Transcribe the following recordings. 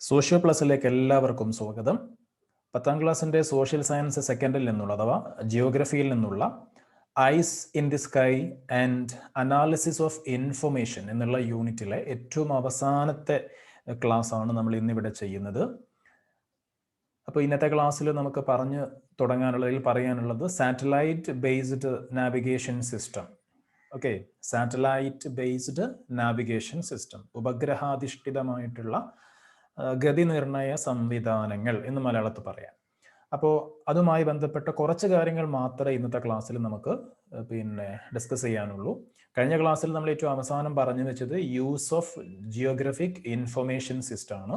Socio പ്ലസിലേക്ക് എല്ലാവർക്കും സ്വാഗതം. പത്താം ക്ലാസ്സിന്റെ സോഷ്യൽ സയൻസ് സെക്കൻഡിൽ നിന്നുള്ള അഥവാ ജിയോഗ്രഫിയിൽ നിന്നുള്ള eyes in the sky and analysis of information എന്നുള്ള യൂണിറ്റിലെ ഏറ്റവും അവസാനത്തെ ക്ലാസ് ആണ് നമ്മൾ ഇന്നിവിടെ ചെയ്യുന്നത്. അപ്പോൾ ഇന്നത്തെ ക്ലാസ്സിൽ നമുക്ക് പറഞ്ഞു തുടങ്ങാനുള്ളതിൽ പറയാനുള്ളത് satellite based navigation system. Okay satellite based navigation system. ഉപഗ്രഹാധിഷ്ഠിതമായിട്ടുള്ള ഗതി നിർണയ സംവിധാനങ്ങൾ എന്ന് മലയാളത്തിൽ പറയാം. അപ്പോൾ അതുമായി ബന്ധപ്പെട്ട കുറച്ച് കാര്യങ്ങൾ മാത്രമേ ഇന്നത്തെ ക്ലാസ്സിൽ നമുക്ക് പിന്നെ ഡിസ്കസ് ചെയ്യാനുള്ളൂ. കഴിഞ്ഞ ക്ലാസ്സിൽ നമ്മൾ ഏറ്റവും അവസാനം പറഞ്ഞു വെച്ചത് use of geographic information system ആണ്.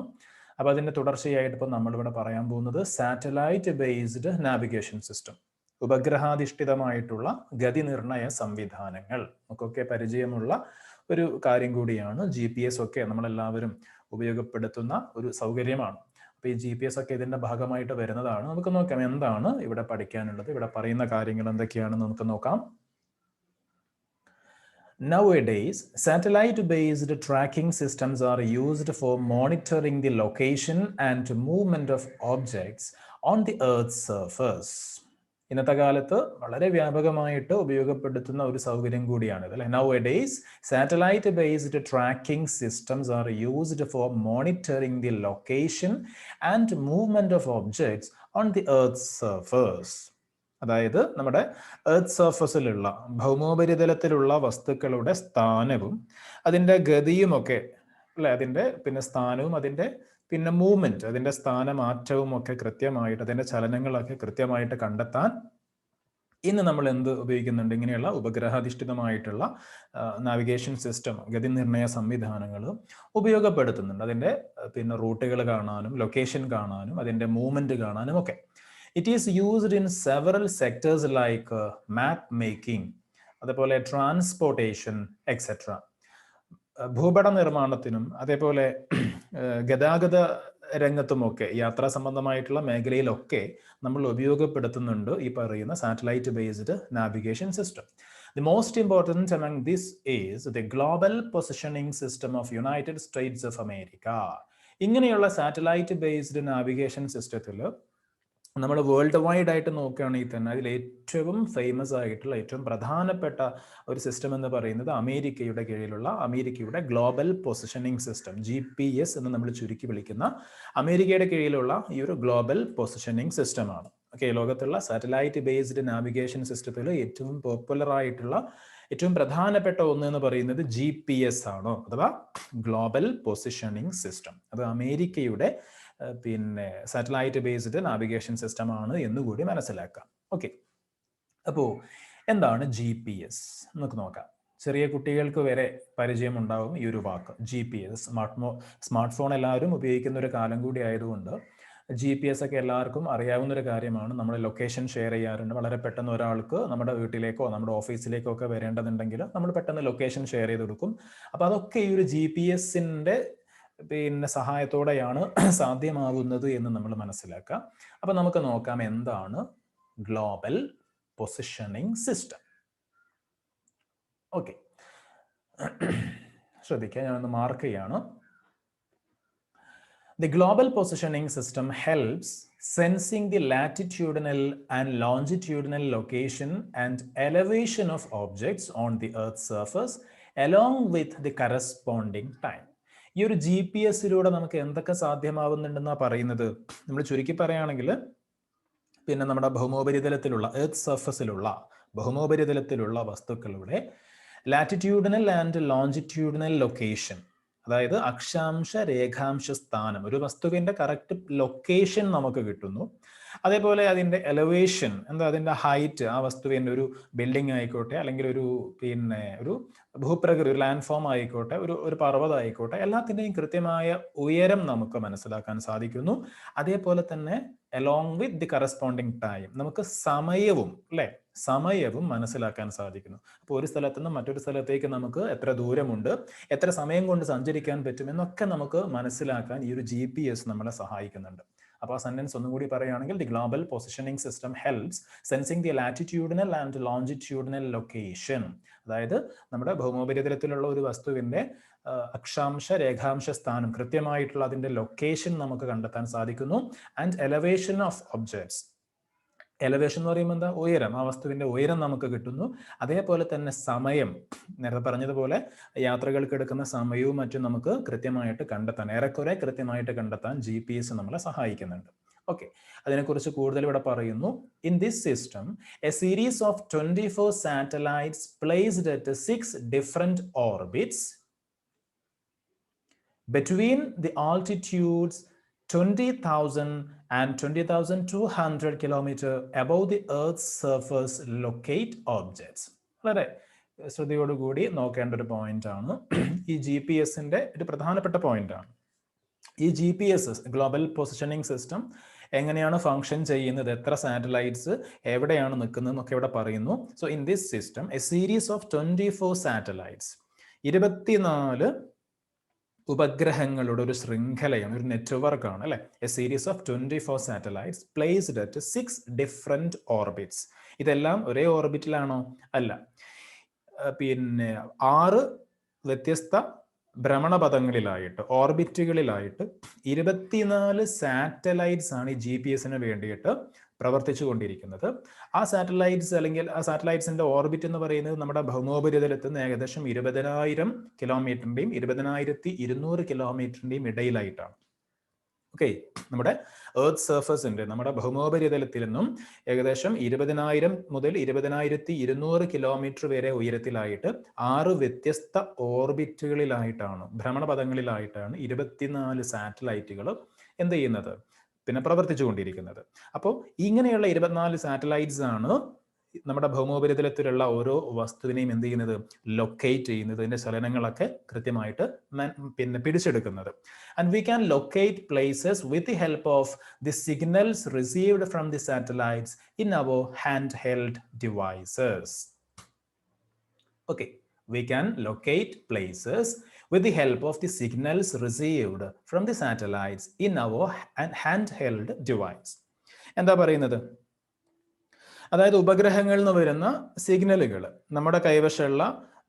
അപ്പോൾ അതിന്റെ തുടർച്ചയായിട്ട് ഇപ്പോൾ നമ്മളിവിടെ പറയാൻ പോകുന്നത് സാറ്റലൈറ്റ് ബേസ്ഡ് നാവിഗേഷൻ സിസ്റ്റം ഉപഗ്രഹാധിഷ്ഠിതമായിട്ടുള്ള ഗതി നിർണയ സംവിധാനങ്ങൾ. നമുക്കൊക്കെ പരിചയമുള്ള ഒരു കാര്യം കൂടിയാണ് ജി പി എസ് ഒക്കെ നമ്മളെല്ലാവരും ഉപയോഗപ്പെടുത്തുന്ന ഒരു സൗകര്യമാണ് അപ്പോൾ ഈ ജി പി എസ് ഒക്കെ ഇതിന്റെ ഭാഗമായിട്ട് വരുന്നതാണ് നമുക്ക് നോക്കാം എന്താണ് ഇവിടെ പഠിക്കാനുള്ളത് ഇവിടെ പറയുന്ന കാര്യങ്ങൾ എന്തൊക്കെയാണെന്ന് നമുക്ക് നോക്കാം Nowadays, satellite-based tracking systems are used for monitoring the location and movement of objects on the Earth's surface. ഇന്നത്തെ കാലത്ത് വളരെ വ്യാപകമായിട്ട് ഉപയോഗപ്പെടുത്തുന്ന ഒരു സൗകര്യം കൂടിയാണ് അല്ലെ? Nowadays satellite based tracking systems are used for monitoring the location and movement of objects on the earth surface അതായത് നമ്മുടെ എർത്ത് സർഫസിലുള്ള ഭൗമോപരിതലത്തിലുള്ള വസ്തുക്കളുടെ സ്ഥാനവും അതിന്റെ ഗതിയുമൊക്കെ അല്ലെ? അതിന്റെ പിന്നെ സ്ഥാനവും അതിന്റെ പിന്നെ മൂവ്മെന്റ് അതിന്റെ സ്ഥാനമാറ്റവും ഒക്കെ കൃത്യമായിട്ട് അതിന്റെ ചലനങ്ങളൊക്കെ കൃത്യമായിട്ട് കണ്ടെത്താൻ ഇന്ന് നമ്മൾ എന്ത് ഉപയോഗിക്കുന്നുണ്ട്? ഇങ്ങനെയുള്ള ഉപഗ്രഹാധിഷ്ഠിതമായിട്ടുള്ള നാവിഗേഷൻ സിസ്റ്റം ഗതി നിർണയ സംവിധാനങ്ങൾ ഉപയോഗപ്പെടുത്തുന്നുണ്ട്. അതിന്റെ പിന്നെ റൂട്ടുകൾ കാണാനും ലൊക്കേഷൻ കാണാനും അതിന്റെ മൂവ്മെന്റ് കാണാനും ഒക്കെ. It is used in several sectors like map making അതുപോലെ ട്രാൻസ്പോർട്ടേഷൻ എക്സെട്ര ഭൂപട നിർമ്മാണത്തിനും അതേപോലെ ഗതാഗത രംഗത്തുമൊക്കെ യാത്രാ സംബന്ധമായിട്ടുള്ള മേഖലയിലൊക്കെ നമ്മൾ ഉപയോഗപ്പെടുത്തുന്നുണ്ട് ഈ പറയുന്ന satellite based navigation system the most important among this is the global positioning system of United States of America ഇങ്ങനെയുള്ള സാറ്റലൈറ്റ് ബേസ്ഡ് നാവിഗേഷൻ സിസ്റ്റത്തിൽ നമ്മൾ വേൾഡ് വൈഡ് ആയിട്ട് നോക്കുകയാണെങ്കിൽ തന്നെ അതിൽ ഏറ്റവും ഫേമസ് ആയിട്ടുള്ള ഏറ്റവും പ്രധാനപ്പെട്ട ഒരു സിസ്റ്റം എന്ന് പറയുന്നത് അമേരിക്കയുടെ കീഴിലുള്ള അമേരിക്കയുടെ global positioning system G P S എന്ന് നമ്മൾ ചുരുക്കി വിളിക്കുന്ന അമേരിക്കയുടെ കീഴിലുള്ള ഈ ഒരു ഗ്ലോബൽ പൊസിഷനിങ് സിസ്റ്റമാണ് ഓക്കെ ലോകത്തുള്ള സാറ്റലൈറ്റ് ബേസ്ഡ് നാവിഗേഷൻ സിസ്റ്റത്തിൽ ഏറ്റവും പോപ്പുലർ ആയിട്ടുള്ള ഏറ്റവും പ്രധാനപ്പെട്ട ഒന്ന് എന്ന് പറയുന്നത് ജി പി എസ് ആണോ? അഥവാ ഗ്ലോബൽ പൊസിഷനിങ് സിസ്റ്റം അത് അമേരിക്കയുടെ പിന്നെ സാറ്റലൈറ്റ് ബേസ്ഡ് നാവിഗേഷൻ സിസ്റ്റം ആണ് എന്നുകൂടി മനസ്സിലാക്കാം. ഓക്കെ അപ്പോൾ എന്താണ് ജി പി എസ് നമുക്ക് നോക്കാം. ചെറിയ കുട്ടികൾക്ക് വരെ പരിചയം ഉണ്ടാവും ഈ ഒരു വാക്ക്. G P S smart smart phone എല്ലാവരും ഉപയോഗിക്കുന്ന ഒരു കാലം കൂടി ആയതുകൊണ്ട് ജി പി എസ് ഒക്കെ എല്ലാവർക്കും അറിയാവുന്ന ഒരു കാര്യമാണ്. നമ്മൾ ലൊക്കേഷൻ ഷെയർ ചെയ്യാറുണ്ട്. വളരെ പെട്ടെന്ന് ഒരാൾക്ക് നമ്മുടെ വീട്ടിലേക്കോ നമ്മുടെ ഓഫീസിലേക്കോ ഒക്കെ വരേണ്ടതുണ്ടെങ്കിൽ നമ്മൾ പെട്ടെന്ന് ലൊക്കേഷൻ ഷെയർ ചെയ്ത് കൊടുക്കും. അപ്പോൾ അതൊക്കെ ഈ ഒരു ജി പി എസിന്റെ പിന്നെ സഹായത്തോടെയാണ് സാധ്യമാകുന്നത് എന്ന് നമ്മൾ മനസ്സിലാക്കാം അപ്പം നമുക്ക് നോക്കാം എന്താണ് ഗ്ലോബൽ പൊസിഷനിങ് സിസ്റ്റം ഓക്കെ ശ്രദ്ധിക്കുക ഞാനൊന്ന് മാർക്ക് ചെയ്യാണ്. The global positioning system helps sensing the latitudinal and longitudinal location and elevation of objects on the earth surface along with the corresponding time ഈ ഒരു ജി പി എസിലൂടെ നമുക്ക് എന്തൊക്കെ സാധ്യമാവുന്നുണ്ടെന്നാണ് പറയുന്നത്? നമ്മൾ ചുരുക്കി പറയുകയാണെങ്കിൽ പിന്നെ നമ്മുടെ ഭൗമോപരിതലത്തിലുള്ള എർത്ത് സർഫസിലുള്ള ഭൗമോപരിതലത്തിലുള്ള വസ്തുക്കളുടെ ലാറ്റിറ്റ്യൂഡിനൽ ആൻഡ് ലോഞ്ചിറ്റ്യൂഡിനൽ ലൊക്കേഷൻ അതായത് അക്ഷാംശ രേഖാംശ സ്ഥാനം. ഒരു വസ്തുവിന്റെ കറക്റ്റ് ലൊക്കേഷൻ നമുക്ക് കിട്ടുന്നു. അതേപോലെ അതിന്റെ എലവേഷൻ എന്താ അതിന്റെ ഹൈറ്റ് ആ വസ്തുവിന്റെ ഒരു ബിൽഡിംഗ് ആയിക്കോട്ടെ അല്ലെങ്കിൽ ഒരു പിന്നെ ഒരു ഭൂപ്രകൃതി ഒരു ലാൻഡ് ഫോം ആയിക്കോട്ടെ ഒരു ഒരു പർവതം ആയിക്കോട്ടെ എല്ലാത്തിന്റെയും കൃത്യമായ ഉയരം നമുക്ക് മനസ്സിലാക്കാൻ സാധിക്കുന്നു. അതേപോലെ തന്നെ along with the corresponding time നമുക്ക് സമയവും അല്ലെ? സമയവും മനസ്സിലാക്കാൻ സാധിക്കുന്നു. അപ്പോൾ ഒരു സ്ഥലത്തു നിന്ന് മറ്റൊരു സ്ഥലത്തേക്ക് നമുക്ക് എത്ര ദൂരമുണ്ട് എത്ര സമയം കൊണ്ട് സഞ്ചരിക്കാൻ പറ്റുമെന്നൊക്കെ നമുക്ക് മനസ്സിലാക്കാൻ ഈ ഒരു ജി നമ്മളെ സഹായിക്കുന്നുണ്ട്. അപ്പോൾ ആ സെന്റൻസ് ഒന്നും കൂടി പറയുകയാണെങ്കിൽ the global positioning system helps sensing the latitudinal and longitudinal location അതായത് നമ്മുടെ ഭൗമോപരിതലത്തിലുള്ള ഒരു വസ്തുവിന്റെ അക്ഷാംശ രേഖാംശ സ്ഥാനം കൃത്യമായിട്ടുള്ള അതിന്റെ ലൊക്കേഷൻ നമുക്ക് കണ്ടെത്താൻ സാധിക്കുന്നു. And elevation of objects elevation എന്ന് പറയുമ്പോൾ എന്താ? ഉയരം. ആ വസ്തുവിന്റെ ഉയരം നമുക്ക് കിട്ടുന്നു. അതേപോലെ തന്നെ സമയം. നേരത്തെ പറഞ്ഞതുപോലെ യാത്രകൾക്ക് എടുക്കുന്ന സമയവും മറ്റും നമുക്ക് കൃത്യമായിട്ട് കണ്ടെത്താൻ ഏറെക്കുറെ കൃത്യമായിട്ട് കണ്ടെത്താൻ ജി പി എസ് നമ്മളെ സഹായിക്കുന്നുണ്ട്. ഓക്കെ അതിനെക്കുറിച്ച് കൂടുതൽ ഇവിടെ പറയുന്നു. In this system a series of twenty four satellites placed at six different orbits between the altitudes twenty 20,000 and 20,200 kilometer above the Earth's surface locate objects. വളരെ ശ്രദ്ധയോടുകൂടി നോക്കേണ്ട ഒരു പോയിന്റ് ആണ്. ഈ ജി പി എസിന്റെ ഒരു പ്രധാനപ്പെട്ട പോയിന്റ് ആണ്. ഈ G P S global positioning system എങ്ങനെയാണ് ഫങ്ഷൻ ചെയ്യുന്നത്? എത്ര സാറ്റലൈറ്റ്സ് എവിടെയാണ് നിൽക്കുന്നത് എന്നൊക്കെ ഇവിടെ പറയുന്നു. So in this system a series of twenty four satellites ഇരുപത്തിനാല് ഉപഗ്രഹങ്ങളുടെ ഒരു ശൃംഖലയാണ് ഒരു നെറ്റ്വർക്കാണ് അല്ലെ? A series of twenty four satellites placed at six different orbits ഇതെല്ലാം ഒരേ ഓർബിറ്റിലാണോ? അല്ല. പിന്നെ ആറ് വ്യത്യസ്ത ഭ്രമണപഥങ്ങളിലായിട്ട് ഓർബിറ്റുകളിലായിട്ട് ഇരുപത്തിനാല് സാറ്റലൈറ്റ്സ് ആണ് ഈ ജി പി എസിന് വേണ്ടിയിട്ട് പ്രവർത്തിച്ചു കൊണ്ടിരിക്കുന്നത് ആ സാറ്റലൈറ്റ്സ് അല്ലെങ്കിൽ ആ സാറ്റലൈറ്റ്സിന്റെ ഓർബിറ്റ് എന്ന് പറയുന്നത് നമ്മുടെ ഭൗമോപരിതലത്തിൽ നിന്ന് ഏകദേശം ഇരുപതിനായിരം കിലോമീറ്ററിന്റെയും ഇരുപതിനായിരത്തി ഇരുന്നൂറ് കിലോമീറ്ററിന്റെയും ഇടയിലായിട്ടാണ്. ഓക്കെ നമ്മുടെ എർത്ത് സർഫസിന്റെ നമ്മുടെ ഭൗമോപരിതലത്തിൽ നിന്നും ഏകദേശം ഇരുപതിനായിരം മുതൽ ഇരുപതിനായിരത്തി ഇരുന്നൂറ് കിലോമീറ്റർ വരെ ഉയരത്തിലായിട്ട് ആറ് വ്യത്യസ്ത ഓർബിറ്റുകളിലായിട്ടാണ് ഭ്രമണപഥങ്ങളിലായിട്ടാണ് ഇരുപത്തിനാല് സാറ്റലൈറ്റുകൾ എന്ത് ചെയ്യുന്നത്? പിന്നെ പ്രവർത്തിച്ചുകൊണ്ടിരിക്കുന്നത്. അപ്പോൾ ഇങ്ങനെയുള്ള ഇരുപത്തിനാല് സാറ്റലൈറ്റ്സ് ആണ് നമ്മുടെ ഭൗമോപരിതലത്തിലുള്ള ഓരോ വസ്തുവിനെയും എന്ത് ചെയ്യുന്നത്? ലൊക്കേറ്റ് ചെയ്യുന്നത് ഇതിന്റെ ചലനങ്ങളൊക്കെ കൃത്യമായിട്ട് പിന്നെ പിടിച്ചെടുക്കുന്നത്. And we can locate places with the help of the signals received from the satellites in our hand held devices okay we can locate places with the help of the signals received from the satellites in our handheld device. എന്താ പറയുന്നത്? അതായത് ഉപഗ്രഹങ്ങളിൽ നിന്ന് വരുന്ന സിഗ്നലുകൾ നമ്മുടെ കൈവശമുള്ള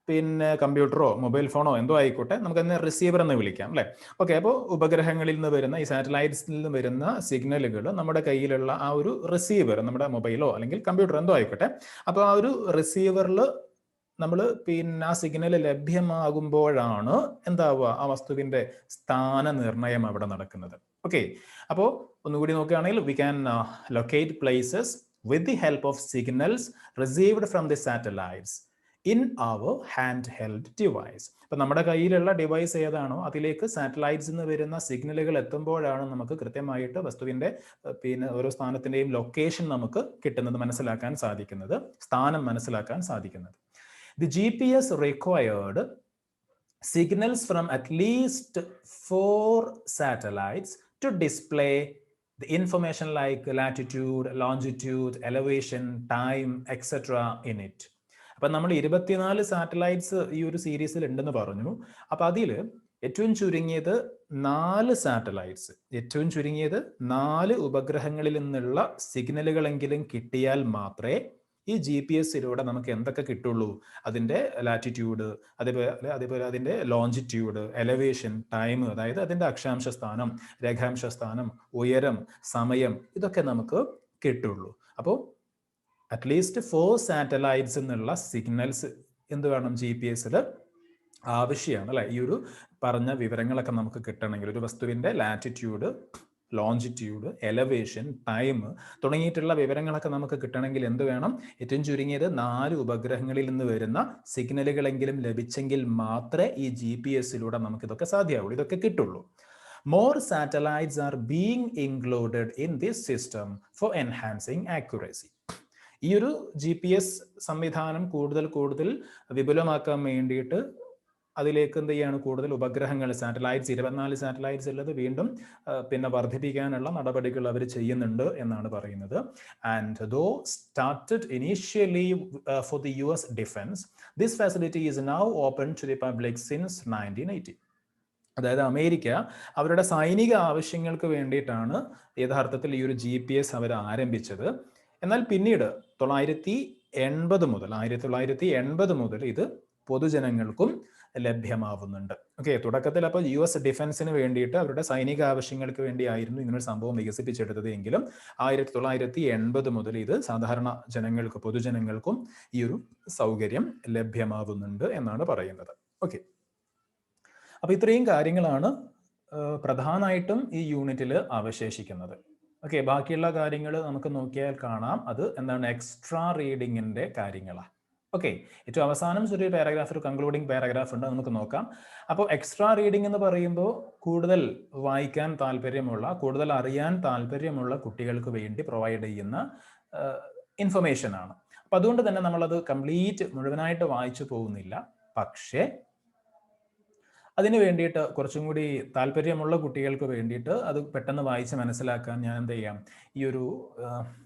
പിന്നെ കമ്പ്യൂട്ടറോ mobile ഫോണോ എന്തോ ആയിക്കോട്ടെ നമുക്ക് അതിനെ റിസീവർ എന്ന് വിളിക്കാം അല്ലേ? ഓക്കെ അപ്പോൾ ഉപഗ്രഹങ്ങളിൽ നിന്ന് വരുന്ന ഈ സാറ്റലൈറ്റ്സിൽ നിന്ന് വരുന്ന സിഗ്നലുകൾ നമ്മുടെ കയ്യിലുള്ള ആ ഒരു റിസീവർ നമ്മുടെ മൊബൈലോ അല്ലെങ്കിൽ കമ്പ്യൂട്ടർ എന്തോ ആയിക്കോട്ടെ. അപ്പോൾ ആ ഒരു റിസീവറിൽ നമ്മൾ പിന്നെ ആ സിഗ്നൽ ലഭ്യമാകുമ്പോഴാണ് എന്താവുക? ആ വസ്തുവിന്റെ സ്ഥാന നിർണയം അവിടെ നടക്കുന്നത്. ഓക്കെ അപ്പോൾ ഒന്നുകൂടി നോക്കുകയാണെങ്കിൽ we can locate places with the help of signals received from the satellites in our hand held device അപ്പൊ നമ്മുടെ കയ്യിലുള്ള ഡിവൈസ് ഏതാണോ അതിലേക്ക് സാറ്റലൈറ്റ്സ് നിന്ന് വരുന്ന സിഗ്നലുകൾ എത്തുമ്പോഴാണ് നമുക്ക് കൃത്യമായിട്ട് വസ്തുവിന്റെ പിന്നെ ഓരോ സ്ഥാനത്തിന്റെയും ലൊക്കേഷൻ നമുക്ക് കിട്ടുന്നത് മനസ്സിലാക്കാൻ സാധിക്കുന്നത് സ്ഥാനം മനസ്സിലാക്കാൻ സാധിക്കുന്നത്. The GPS required signals from at least four satellites to display the information like latitude, longitude, elevation, time, etc. in it. അപ്പൊ നമ്മൾ ഇരുപത്തിനാല് സാറ്റലൈറ്റ്സ് ഈ ഒരു സീരീസിൽ ഉണ്ടെന്ന് പറഞ്ഞു അപ്പൊ അതിൽ ഏറ്റവും ചുരുങ്ങിയത് നാല് സാറ്റലൈറ്റ്സ് ഏറ്റവും ചുരുങ്ങിയത് നാല് ഉപഗ്രഹങ്ങളിൽ നിന്നുള്ള സിഗ്നലുകളെങ്കിലും കിട്ടിയാൽ മാത്രമേ ഈ ജി പി എസിലൂടെ നമുക്ക് എന്തൊക്കെ കിട്ടുള്ളൂ? അതിന്റെ ലാറ്റിറ്റ്യൂഡ് അതേപോലെ അതേപോലെ അതിന്റെ ലോഞ്ചിറ്റ്യൂഡ് എലവേഷൻ ടൈം അതായത് അതിന്റെ അക്ഷാംശ സ്ഥാനം രേഖാംശ സ്ഥാനം ഉയരം സമയം ഇതൊക്കെ നമുക്ക് കിട്ടുള്ളൂ. അപ്പോൾ അറ്റ്ലീസ്റ്റ് ഫോർ സാറ്റലൈറ്റ്സ് എന്നുള്ള സിഗ്നൽസ് എന്ത് വേണം ജി പി എസിൽ ആവശ്യമാണ് അല്ലേ? ഈ ഒരു പറഞ്ഞ വിവരങ്ങളൊക്കെ നമുക്ക് കിട്ടണമെങ്കിൽ ഒരു വസ്തുവിന്റെ ലാറ്റിറ്റ്യൂഡ് ലോഞ്ചിറ്റ്യൂഡ് എലവേഷൻ ടൈം തുടങ്ങിയിട്ടുള്ള വിവരങ്ങളൊക്കെ നമുക്ക് കിട്ടണമെങ്കിൽ എന്ത് വേണം? ഏറ്റവും ചുരുങ്ങിയത് നാല് ഉപഗ്രഹങ്ങളിൽ നിന്ന് വരുന്ന സിഗ്നലുകളെങ്കിലും ലഭിച്ചെങ്കിൽ മാത്രമേ ഈ ജി പി എസിലൂടെ നമുക്കിതൊക്കെ സാധ്യമാവുള്ളൂ. ഇതൊക്കെ കിട്ടുള്ളൂ. More satellites are being included in this system for enhancing accuracy ഈ ഒരു ജി പി എസ് സംവിധാനം കൂടുതൽ കൂടുതൽ വിപുലമാക്കാൻ വേണ്ടിയിട്ട് അതിലേക്ക് എന്ത് ചെയ്യാണ് കൂടുതൽ ഉപഗ്രഹങ്ങൾ സാറ്റലൈറ്റ്സ് ഇരുപത്തിനാല് സാറ്റലൈറ്റ്സ് ഉള്ളത് വീണ്ടും പിന്നെ വർദ്ധിപ്പിക്കാനുള്ള നടപടികൾ അവർ ചെയ്യുന്നുണ്ട് എന്നാണ് പറയുന്നത്. And though started initially for the U S defence this facility is now open to the public since nineteen eighty അതായത് അമേരിക്ക അവരുടെ സൈനിക ആവശ്യങ്ങൾക്ക് വേണ്ടിയിട്ടാണ് യഥാർത്ഥത്തിൽ ഈ ഒരു ജി പി എസ് അവർ ആരംഭിച്ചത്. എന്നാൽ പിന്നീട് തൊള്ളായിരത്തി എൺപത് മുതൽ ആയിരത്തി തൊള്ളായിരത്തി എൺപത് മുതൽ ഇത് പൊതുജനങ്ങൾക്കും ലഭ്യമാവുന്നുണ്ട്. ഓക്കെ തുടക്കത്തിൽ അപ്പോൾ യു എസ് ഡിഫൻസിന് വേണ്ടിയിട്ട് അവരുടെ സൈനിക ആവശ്യങ്ങൾക്ക് വേണ്ടിയായിരുന്നു ഇങ്ങനൊരു സംഭവം വികസിപ്പിച്ചെടുത്തത് എങ്കിലും ആയിരത്തി തൊള്ളായിരത്തി എൺപത് മുതൽ ഇത് സാധാരണ ജനങ്ങൾക്ക് പൊതുജനങ്ങൾക്കും ഈ ഒരു സൗകര്യം ലഭ്യമാവുന്നുണ്ട് എന്നാണ് പറയുന്നത്. ഓക്കെ അപ്പൊ ഇത്രയും കാര്യങ്ങളാണ് പ്രധാനമായിട്ടും ഈ യൂണിറ്റിൽ അവശേഷിക്കുന്നത്. ഓക്കെ ബാക്കിയുള്ള കാര്യങ്ങൾ നമുക്ക് നോക്കിയാൽ കാണാം. അത് എന്താണ്? എക്സ്ട്രാ റീഡിങ്ങിന്റെ കാര്യങ്ങളാണ്. ഓക്കെ ഏറ്റവും അവസാനം ഒരു പാരഗ്രാഫ് ഒരു കൺക്ലൂഡിംഗ് പാരഗ്രാഫ് ഉണ്ട്. നമുക്ക് നോക്കാം. അപ്പോൾ എക്സ്ട്രാ റീഡിംഗ് എന്ന് പറയുമ്പോൾ കൂടുതൽ വായിക്കാൻ താല്പര്യമുള്ള കൂടുതൽ അറിയാൻ താല്പര്യമുള്ള കുട്ടികൾക്ക് വേണ്ടി പ്രൊവൈഡ് ചെയ്യുന്ന ഇൻഫർമേഷൻ ആണ്. അപ്പൊ അതുകൊണ്ട് തന്നെ നമ്മളത് കംപ്ലീറ്റ് മുഴുവനായിട്ട് വായിച്ചു പോകുന്നില്ല. പക്ഷേ അതിന് വേണ്ടിയിട്ട് കുറച്ചും കൂടി താല്പര്യമുള്ള കുട്ടികൾക്ക് വേണ്ടിയിട്ട് അത് പെട്ടെന്ന് വായിച്ച് മനസ്സിലാക്കാൻ ഞാൻ എന്ത് ചെയ്യാം? ഈ ഒരു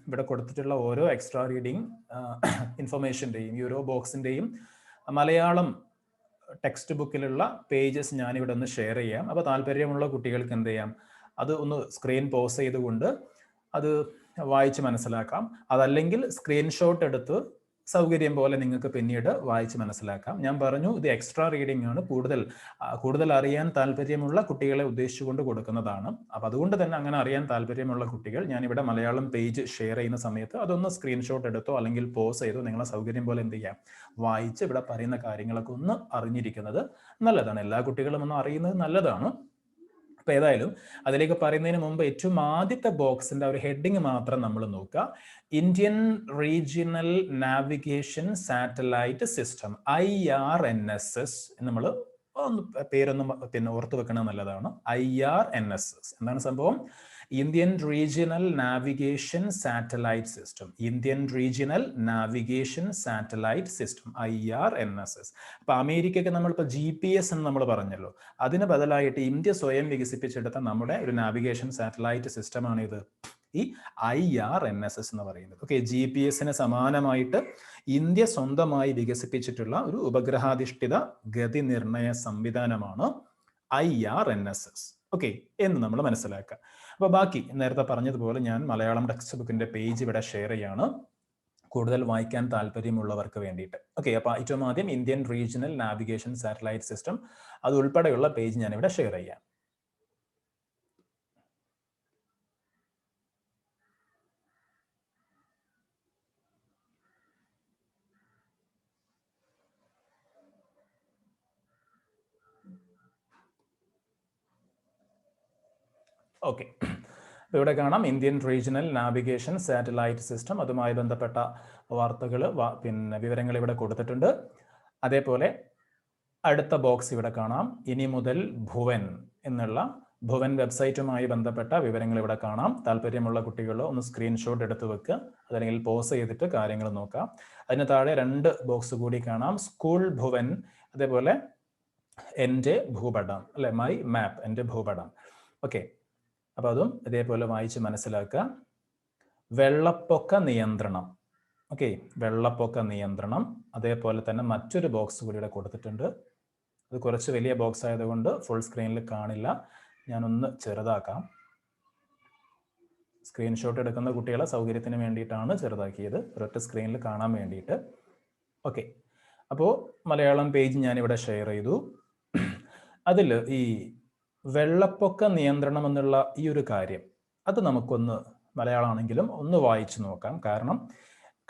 ഇവിടെ കൊടുത്തിട്ടുള്ള ഓരോ എക്സ്ട്രാ റീഡിങ് ഇൻഫർമേഷന്റെയും ഈ ഓരോ ബോക്സിന്റെയും മലയാളം ടെക്സ്റ്റ് ബുക്കിലുള്ള പേജസ് ഞാനിവിടെ ഒന്ന് ഷെയർ ചെയ്യാം. അപ്പോൾ താല്പര്യമുള്ള കുട്ടികൾക്ക് എന്ത് ചെയ്യാം? അത് ഒന്ന് സ്ക്രീൻ പോസ് ചെയ്തുകൊണ്ട് അത് വായിച്ച് മനസ്സിലാക്കാം. അതല്ലെങ്കിൽ സ്ക്രീൻഷോട്ട് എടുത്ത് സൗകര്യം പോലെ നിങ്ങൾക്ക് പിന്നീട് വായിച്ച് മനസ്സിലാക്കാം. ഞാൻ പറഞ്ഞു ഇത് എക്സ്ട്രാ റീഡിംഗ് ആണ്. കൂടുതൽ കൂടുതൽ അറിയാൻ താല്പര്യമുള്ള കുട്ടികളെ ഉദ്ദേശിച്ചുകൊണ്ട് കൊടുക്കുന്നതാണ്. അപ്പം അതുകൊണ്ട് തന്നെ അങ്ങനെ അറിയാൻ താല്പര്യമുള്ള കുട്ടികൾ ഞാനിവിടെ മലയാളം പേജ് ഷെയർ ചെയ്യുന്ന സമയത്ത് അതൊന്ന് സ്ക്രീൻഷോട്ട് എടുത്തോ അല്ലെങ്കിൽ പോസ് ചെയ്തോ നിങ്ങളെ സൗകര്യം പോലെ എന്ത് ചെയ്യാം? വായിച്ച് ഇവിടെ പറയുന്ന കാര്യങ്ങളൊക്കെ ഒന്ന് അറിഞ്ഞിരിക്കുന്നത് നല്ലതാണ്. എല്ലാ കുട്ടികളും ഒന്ന് അറിയുന്നത് നല്ലതാണ്. അപ്പൊ ഏതായാലും അതിലേക്ക് പറയുന്നതിന് മുമ്പ് ഏറ്റവും ആദ്യത്തെ ബോക്സിന്റെ ഒരു ഹെഡിങ് മാത്രം നമ്മൾ നോക്കുക. Indian regional navigation satellite system I R N S S നമ്മൾ ഒന്ന് പേരൊന്നും പിന്നെ ഓർത്ത് വെക്കണം നല്ലതാണ്. I R N S S എന്താണ് സംഭവം? Indian regional navigation satellite system Indian regional navigation satellite system I R N S S അപ്പൊ അമേരിക്കയ്ക്ക് നമ്മളിപ്പോൾ ജി പി എസ് എന്ന് നമ്മൾ പറഞ്ഞല്ലോ. അതിന് ബദലായിട്ട് ഇന്ത്യ സ്വയം വികസിപ്പിച്ചെടുത്ത നമ്മുടെ ഒരു നാവിഗേഷൻ സാറ്റലൈറ്റ് സിസ്റ്റമാണ് ഇത് ഈ I R N S S എന്ന് പറയുന്നത്. ഓക്കെ ജി പി എസിന് സമാനമായിട്ട് ഇന്ത്യ സ്വന്തമായി വികസിപ്പിച്ചിട്ടുള്ള ഒരു ഉപഗ്രഹാധിഷ്ഠിത ഗതി നിർണയ സംവിധാനമാണ് I R N S S okay എന്ന് നമ്മൾ മനസ്സിലാക്കുക. അപ്പോൾ ബാക്കി നേരത്തെ പറഞ്ഞതുപോലെ ഞാൻ മലയാളം ടെക്സ്റ്റ് ബുക്കിന്റെ പേജ് ഇവിടെ ഷെയർ ചെയ്യാണ്. കൂടുതൽ വായിക്കാൻ താല്പര്യമുള്ളവർക്ക് വേണ്ടിയിട്ട്. ഓക്കെ അപ്പോൾ ഏറ്റവും ആദ്യം Indian regional navigation satellite system അത് ഉൾപ്പെടെയുള്ള പേജ് ഞാൻ ഇവിടെ ഷെയർ ചെയ്യാം. ഓക്കെ ഇവിടെ കാണാം. Indian regional navigation satellite system അതുമായി ബന്ധപ്പെട്ട വാർത്തകൾ പിന്നെ വിവരങ്ങൾ ഇവിടെ കൊടുത്തിട്ടുണ്ട്. അതേപോലെ അടുത്ത ബോക്സ് ഇവിടെ കാണാം. ഇനി മുതൽ ഭുവൻ എന്നുള്ള ഭുവൻ വെബ്സൈറ്റുമായി ബന്ധപ്പെട്ട വിവരങ്ങൾ ഇവിടെ കാണാം. താല്പര്യമുള്ള കുട്ടികൾ ഒന്ന് സ്ക്രീൻഷോട്ട് എടുത്ത് വെക്കുക അതല്ലെങ്കിൽ പോസ് ചെയ്തിട്ട് കാര്യങ്ങൾ നോക്കാം. അതിന് താഴെ രണ്ട് ബോക്സ് കൂടി കാണാം. സ്കൂൾ ഭുവൻ അതേപോലെ എന്റെ ഭൂപടം അല്ലെ മൈ മാപ്പ് എന്റെ ഭൂപടം. ഓക്കെ അപ്പോൾ അതും ഇതേപോലെ വായിച്ച് മനസ്സിലാക്കുക. വെള്ളപ്പൊക്ക നിയന്ത്രണം. ഓക്കെ വെള്ളപ്പൊക്ക നിയന്ത്രണം. അതേപോലെ തന്നെ മറ്റൊരു ബോക്സ് കൂടി ഇവിടെ കൊടുത്തിട്ടുണ്ട്. അത് കുറച്ച് വലിയ ബോക്സ് ആയതുകൊണ്ട് ഫുൾ സ്ക്രീനിൽ കാണില്ല. ഞാനൊന്ന് ചെറുതാക്കാം. സ്ക്രീൻഷോട്ട് എടുക്കുന്ന കുട്ടികളെ സൗകര്യത്തിന് വേണ്ടിയിട്ടാണ് ചെറുതാക്കിയത്. ഒരൊറ്റ സ്ക്രീനിൽ കാണാൻ വേണ്ടിയിട്ട്. ഓക്കെ അപ്പോൾ മലയാളം പേജ് ഞാനിവിടെ ഷെയർ ചെയ്തു. അതിൽ ഈ വെള്ളപ്പൊക്ക നിയന്ത്രണം എന്നുള്ള ഈ ഒരു കാര്യം അത് നമുക്കൊന്ന് മലയാളമാണെങ്കിലും ഒന്ന് വായിച്ചു നോക്കാം. കാരണം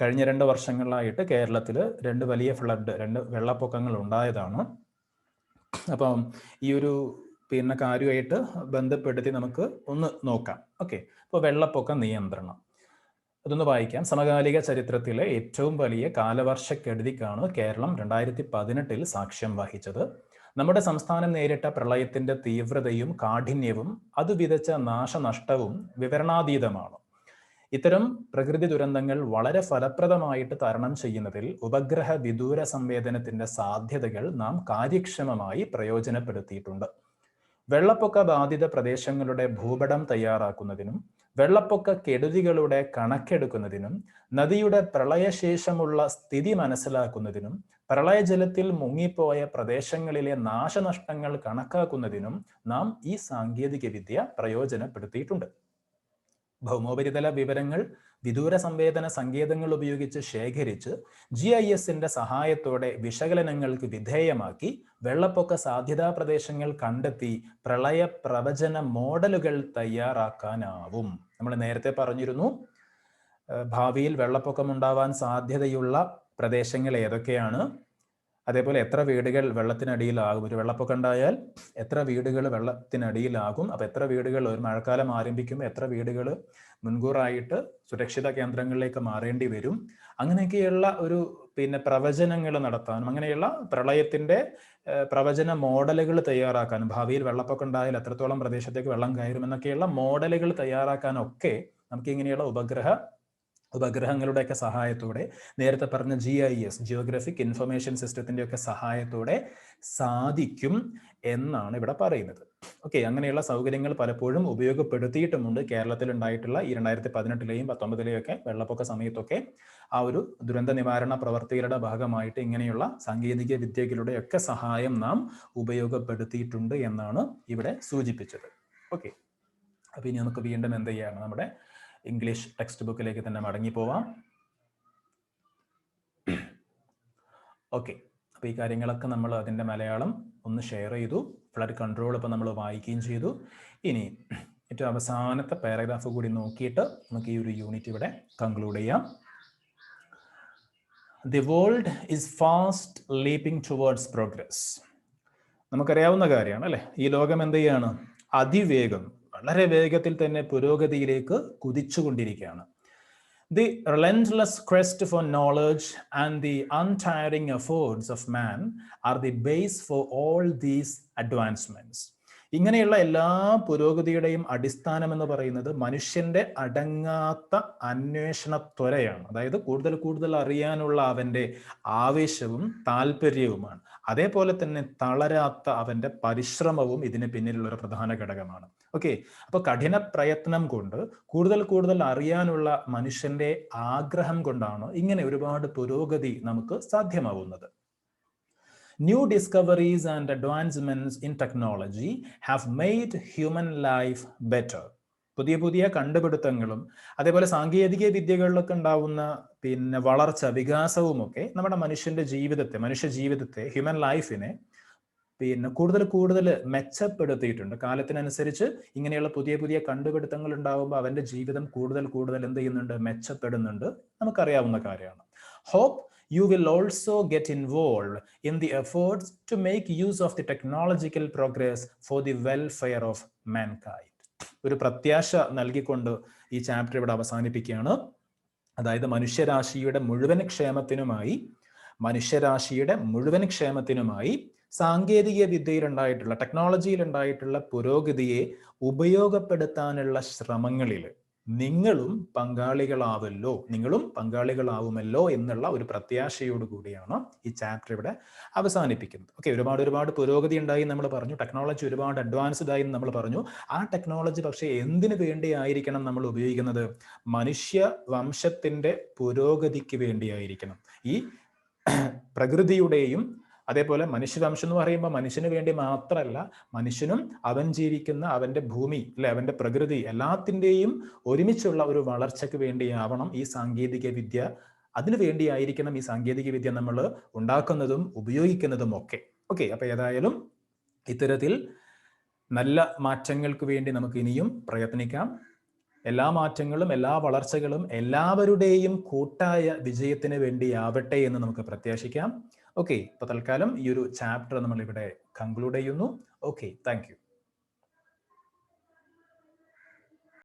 കഴിഞ്ഞ രണ്ട് വർഷങ്ങളിലായിട്ട് കേരളത്തിൽ രണ്ട് വലിയ ഫ്ലഡ് രണ്ട് വെള്ളപ്പൊക്കങ്ങൾ ഉണ്ടായതാണ്. അപ്പം ഈ ഒരു പിന്നെ കാര്യമായിട്ട് ബന്ധപ്പെടുത്തി നമുക്ക് ഒന്ന് നോക്കാം. ഓക്കെ അപ്പോൾ വെള്ളപ്പൊക്ക നിയന്ത്രണം. അതൊന്ന് വായിക്കാം. സമകാലിക ചരിത്രത്തിലെ ഏറ്റവും വലിയ കാലവർഷക്കെടുതിക്കാണ് കേരളം രണ്ടായിരത്തി പതിനെട്ടിൽ സാക്ഷ്യം വഹിച്ചത്. നമ്മുടെ സംസ്ഥാനം നേരിട്ട പ്രളയത്തിന്റെ തീവ്രതയും കാഠിന്യവും അത് വിതച്ച നാശനഷ്ടവും വിവരണാതീതമാണ്. ഇത്തരം പ്രകൃതി ദുരന്തങ്ങൾ വളരെ ഫലപ്രദമായിട്ട് തരണം ചെയ്യുന്നതിൽ ഉപഗ്രഹ വിദൂര സംവേദനത്തിന്റെ സാധ്യതകൾ നാം കാര്യക്ഷമമായി പ്രയോജനപ്പെടുത്തിയിട്ടുണ്ട്. വെള്ളപ്പൊക്ക ബാധിത പ്രദേശങ്ങളുടെ ഭൂപടം തയ്യാറാക്കുന്നതിനും വെള്ളപ്പൊക്ക കെടുതികളുടെ കണക്കെടുക്കുന്നതിനും നദിയുടെ പ്രളയശേഷമുള്ള സ്ഥിതി മനസ്സിലാക്കുന്നതിനും പ്രളയജലത്തിൽ മുങ്ങിപ്പോയ പ്രദേശങ്ങളിലെ നാശനഷ്ടങ്ങൾ കണക്കാക്കുന്നതിനും നാം ഈ സാങ്കേതികവിദ്യ പ്രയോജനപ്പെടുത്തിയിട്ടുണ്ട്. ഭൗമോപരിതല വിവരങ്ങൾ വിദൂര സംവേദന സങ്കേതങ്ങൾ ഉപയോഗിച്ച് ശേഖരിച്ച് ജി ഐ എസിന്റെ സഹായത്തോടെ വിശകലനങ്ങൾക്ക് വിധേയമാക്കി വെള്ളപ്പൊക്ക സാധ്യതാ പ്രദേശങ്ങൾ കണ്ടെത്തി പ്രളയ പ്രവചന മോഡലുകൾ തയ്യാറാക്കാനാവും. നമ്മൾ നേരത്തെ പറഞ്ഞിരുന്നു ഭാവിയിൽ വെള്ളപ്പൊക്കം ഉണ്ടാവാൻ സാധ്യതയുള്ള പ്രദേശങ്ങൾ ഏതൊക്കെയാണ്? അതേപോലെ എത്ര വീടുകൾ വെള്ളത്തിനടിയിലാകും? ഒരു വെള്ളപ്പൊക്കം ഉണ്ടായാൽ എത്ര വീടുകൾ വെള്ളത്തിനടിയിലാകും? അപ്പൊ എത്ര വീടുകൾ ഒരു മഴക്കാലം ആരംഭിക്കുമ്പോൾ എത്ര വീടുകൾ മുൻകൂറായിട്ട് സുരക്ഷിത കേന്ദ്രങ്ങളിലേക്ക് മാറേണ്ടി വരും? അങ്ങനെയൊക്കെയുള്ള ഒരു പിന്നെ പ്രവചനങ്ങൾ നടത്താനും അങ്ങനെയുള്ള പ്രളയത്തിന്റെ പ്രവചന മോഡലുകൾ തയ്യാറാക്കാനും ഭാവിയിൽ വെള്ളപ്പൊക്കം ഉണ്ടായാൽ എത്രത്തോളം പ്രദേശത്തേക്ക് വെള്ളം കയറും എന്നൊക്കെയുള്ള മോഡലുകൾ തയ്യാറാക്കാനൊക്കെ നമുക്ക് ഇങ്ങനെയുള്ള ഉപഗ്രഹ ഉപഗ്രഹങ്ങളുടെയൊക്കെ സഹായത്തോടെ നേരത്തെ പറഞ്ഞ G I S geographic information സിസ്റ്റത്തിന്റെ ഒക്കെ സഹായത്തോടെ സാധിക്കും എന്നാണ് ഇവിടെ പറയുന്നത്. ഓക്കെ അങ്ങനെയുള്ള സൗകര്യങ്ങൾ പലപ്പോഴും ഉപയോഗപ്പെടുത്തിയിട്ടുമുണ്ട്. കേരളത്തിൽ ഉണ്ടായിട്ടുള്ള ഈ രണ്ടായിരത്തി പതിനെട്ടിലെയും പത്തൊമ്പതിലെയും ഒക്കെ വെള്ളപ്പൊക്ക സമയത്തൊക്കെ ആ ഒരു ദുരന്ത നിവാരണ പ്രവർത്തികളുടെ ഭാഗമായിട്ട് ഇങ്ങനെയുള്ള സാങ്കേതിക വിദ്യകളുടെ ഒക്കെ സഹായം നാം ഉപയോഗപ്പെടുത്തിയിട്ടുണ്ട് എന്നാണ് ഇവിടെ സൂചിപ്പിച്ചത്. ഓക്കെ അപ്പൊ ഇനി നമുക്ക് വീണ്ടും എന്ത് ചെയ്യാണ്? നമ്മുടെ ഇംഗ്ലീഷ് ടെക്സ്റ്റ് ബുക്കിലേക്ക് തന്നെ മടങ്ങി പോവാം ഓക്കെ അപ്പൊ ഈ കാര്യങ്ങളൊക്കെ നമ്മൾ അതിന്റെ മലയാളം ഒന്ന് ഷെയർ ചെയ്തു. ഫ്ലഡ് കൺട്രോൾ ഇപ്പൊ നമ്മൾ വായിക്കുകയും ചെയ്തു. ഇനി ഏറ്റവും അവസാനത്തെ പാരഗ്രാഫ് കൂടി നോക്കിയിട്ട് നമുക്ക് ഈ ഒരു യൂണിറ്റ് ഇവിടെ കൺക്ലൂഡ് ചെയ്യാം. The world is fast leaping towards progress നമുക്കറിയാവുന്ന കാര്യമാണ് അല്ലെ? ഈ ലോകം എന്ത് ചെയ്യാണ്? അതിവേഗം വളരെ വേഗത്തിൽ തന്നെ പുരോഗതിയിലേക്ക് കുതിച്ചുകൊണ്ടിരിക്കുകയാണ്. The relentless quest for knowledge and the untiring efforts of man are the base for all these advancements ഇങ്ങനെയുള്ള എല്ലാ പുരോഗതിയുടെയും അടിസ്ഥാനം എന്ന് പറയുന്നത് മനുഷ്യന്റെ അടങ്ങാത്ത അന്വേഷണ ത്വരയാണ്. അതായത് കൂടുതൽ കൂടുതൽ അറിയാനുള്ള അവന്റെ ആവേശവും താല്പര്യവുമാണ്. അതേപോലെ തന്നെ തളരാത്ത അവന്റെ പരിശ്രമവും ഇതിന് പിന്നിലുള്ള ഒരു പ്രധാന ഘടകമാണ്. ഓക്കെ അപ്പൊ കഠിന പ്രയത്നം കൊണ്ട് കൂടുതൽ കൂടുതൽ അറിയാനുള്ള മനുഷ്യന്റെ ആഗ്രഹം കൊണ്ടാണ് ഇങ്ങനെ ഒരുപാട് പുരോഗതി നമുക്ക് സാധ്യമാവുന്നത്. New discoveries and advancements in technology have made human life better പുതിയ പുതിയ കണ്ടുപിടുത്തങ്ങളും അതേപോലെ സാങ്കേതിക വിദ്യകളിലൊക്കെ ഉണ്ടാവുന്ന പിന്നെ വളർച്ച വികാസവും ഒക്കെ നമ്മുടെ മനുഷ്യന്റെ ജീവിതത്തെ മനുഷ്യ ജീവിതത്തെ ഹ്യൂമൻ ലൈഫിനെ പിന്നെ കൂടുതൽ കൂടുതൽ മെച്ചപ്പെടുത്തിയിട്ടുണ്ട്. കാലത്തിനനുസരിച്ച് ഇങ്ങനെയുള്ള പുതിയ പുതിയ കണ്ടുപിടുത്തങ്ങൾ ഉണ്ടാകുമ്പോൾ അവന്റെ ജീവിതം കൂടുതൽ കൂടുതൽ എന്ത് ചെയ്യുന്നുണ്ട്? മെച്ചപ്പെടുന്നുണ്ട്. നമുക്കറിയാവുന്ന കാര്യമാണ്. Hope you will also get involved in the efforts to make use of the technological progress for the welfare of mankind. ഒരു പ്രത്യാശ നൽകിക്കൊണ്ട് ഈ ചാപ്റ്റർ ഇവിടെ അവസാനിപ്പിക്കുകയാണ്. അതായത് മനുഷ്യരാശിയുടെ മുഴുവൻ ക്ഷേമത്തിനുമായി മനുഷ്യരാശിയുടെ മുഴുവൻ ക്ഷേമത്തിനുമായി സാങ്കേതിക ടെക്നോളജിയിൽ ഉണ്ടായിട്ടുള്ള പുരോഗതിയെ ഉപയോഗപ്പെടുത്താനുള്ള ശ്രമങ്ങളിൽ നിങ്ങളും പങ്കാളികളാവല്ലോ നിങ്ങളും പങ്കാളികളാവുമല്ലോ എന്നുള്ള ഒരു പ്രത്യാശയോട് കൂടിയാണ് ഈ ചാപ്റ്റർ ഇവിടെ അവസാനിപ്പിക്കുന്നത്. ഓക്കെ ഒരുപാട് ഒരുപാട് പുരോഗതി ഉണ്ടായി നമ്മൾ പറഞ്ഞു ടെക്നോളജി ഒരുപാട് അഡ്വാൻസ്ഡ് ആയി നമ്മൾ പറഞ്ഞു. ആ ടെക്നോളജി പക്ഷേ എന്തിനു വേണ്ടി ആയിരിക്കണം നമ്മൾ ഉപയോഗിക്കുന്നത്? മനുഷ്യ വംശത്തിന്റെ പുരോഗതിക്ക് വേണ്ടിയായിരിക്കണം. ഈ പ്രകൃതിയുടെയും അതേപോലെ മനുഷ്യവംശം എന്ന് പറയുമ്പോൾ മനുഷ്യന് വേണ്ടി മാത്രമല്ല മനുഷ്യനും അവൻ ജീവിക്കുന്ന അവന്റെ ഭൂമി അല്ലെ അവന്റെ പ്രകൃതി എല്ലാത്തിന്റെയും ഒരുമിച്ചുള്ള ഒരു വളർച്ചയ്ക്ക് വേണ്ടിയാവണം ഈ സാങ്കേതിക വിദ്യ. അതിനു വേണ്ടിയായിരിക്കണം ഈ സാങ്കേതിക വിദ്യ നമ്മൾ ഉണ്ടാക്കുന്നതും ഉപയോഗിക്കുന്നതും ഒക്കെ. ഓക്കെ അപ്പൊ ഏതായാലും ഇത്തരത്തിൽ നല്ല മാറ്റങ്ങൾക്ക് വേണ്ടി നമുക്ക് ഇനിയും പ്രയത്നിക്കാം. എല്ലാ മാറ്റങ്ങളും എല്ലാ വളർച്ചകളും എല്ലാവരുടെയും കൂട്ടായ വിജയത്തിന് വേണ്ടിയാവട്ടെ എന്ന് നമുക്ക് പ്രത്യാശിക്കാം. ഓക്കെ ഇപ്പൊ തൽക്കാലം ഈ ഒരു ചാപ്റ്റർ നമ്മൾ ഇവിടെ കൺക്ലൂഡ് ചെയ്യുന്നു. Okay thank